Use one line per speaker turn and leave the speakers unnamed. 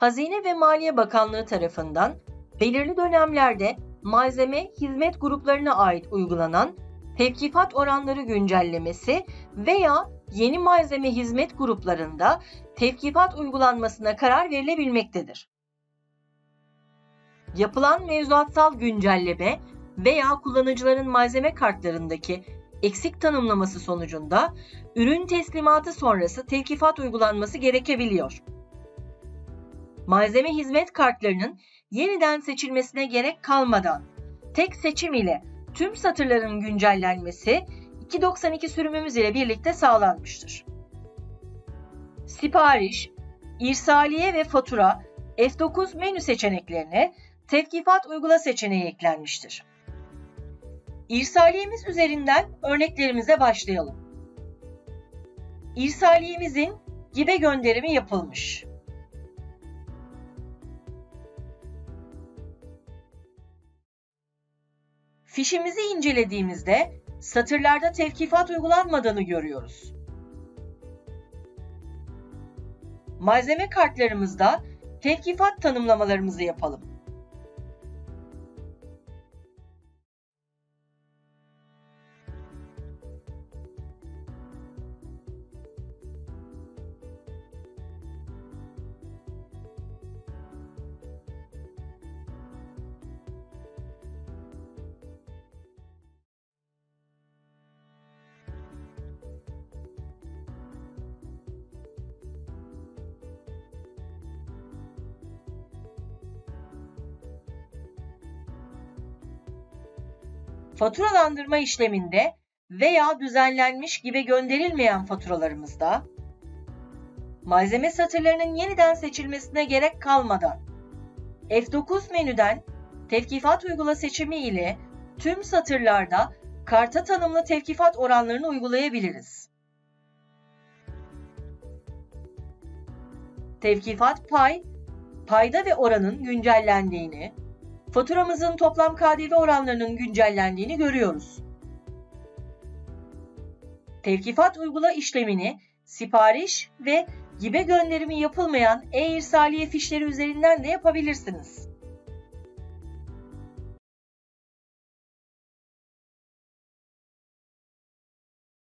Hazine ve Maliye Bakanlığı tarafından belirli dönemlerde malzeme hizmet gruplarına ait uygulanan tevkifat oranları güncellemesi veya yeni malzeme hizmet gruplarında tevkifat uygulanmasına karar verilebilmektedir. Yapılan mevzuatsal güncelleme veya kullanıcıların malzeme kartlarındaki eksik tanımlaması sonucunda ürün teslimatı sonrası tevkifat uygulanması gerekebiliyor. Malzeme hizmet kartlarının yeniden seçilmesine gerek kalmadan tek seçim ile tüm satırların güncellenmesi 292 sürümümüz ile birlikte sağlanmıştır. Sipariş, irsaliye ve fatura F9 menü seçeneklerine tevkifat uygula seçeneği eklenmiştir. İrsaliyemiz üzerinden örneklerimize başlayalım. İrsaliyemizin gibe gönderimi yapılmış. Fişimizi incelediğimizde satırlarda tevkifat uygulanmadığını görüyoruz. Malzeme kartlarımızda tevkifat tanımlamalarımızı yapalım. Faturalandırma işleminde veya düzenlenmiş gibi gönderilmeyen faturalarımızda malzeme satırlarının yeniden seçilmesine gerek kalmadan F9 menüden tevkifat uygula seçimi ile tüm satırlarda karta tanımlı tevkifat oranlarını uygulayabiliriz. Tevkifat pay, payda ve oranın güncellendiğini, faturamızın toplam KDV oranlarının güncellendiğini görüyoruz. Tevkifat uygula işlemini sipariş ve gibe gönderimi yapılmayan e-irsaliye fişleri üzerinden de yapabilirsiniz.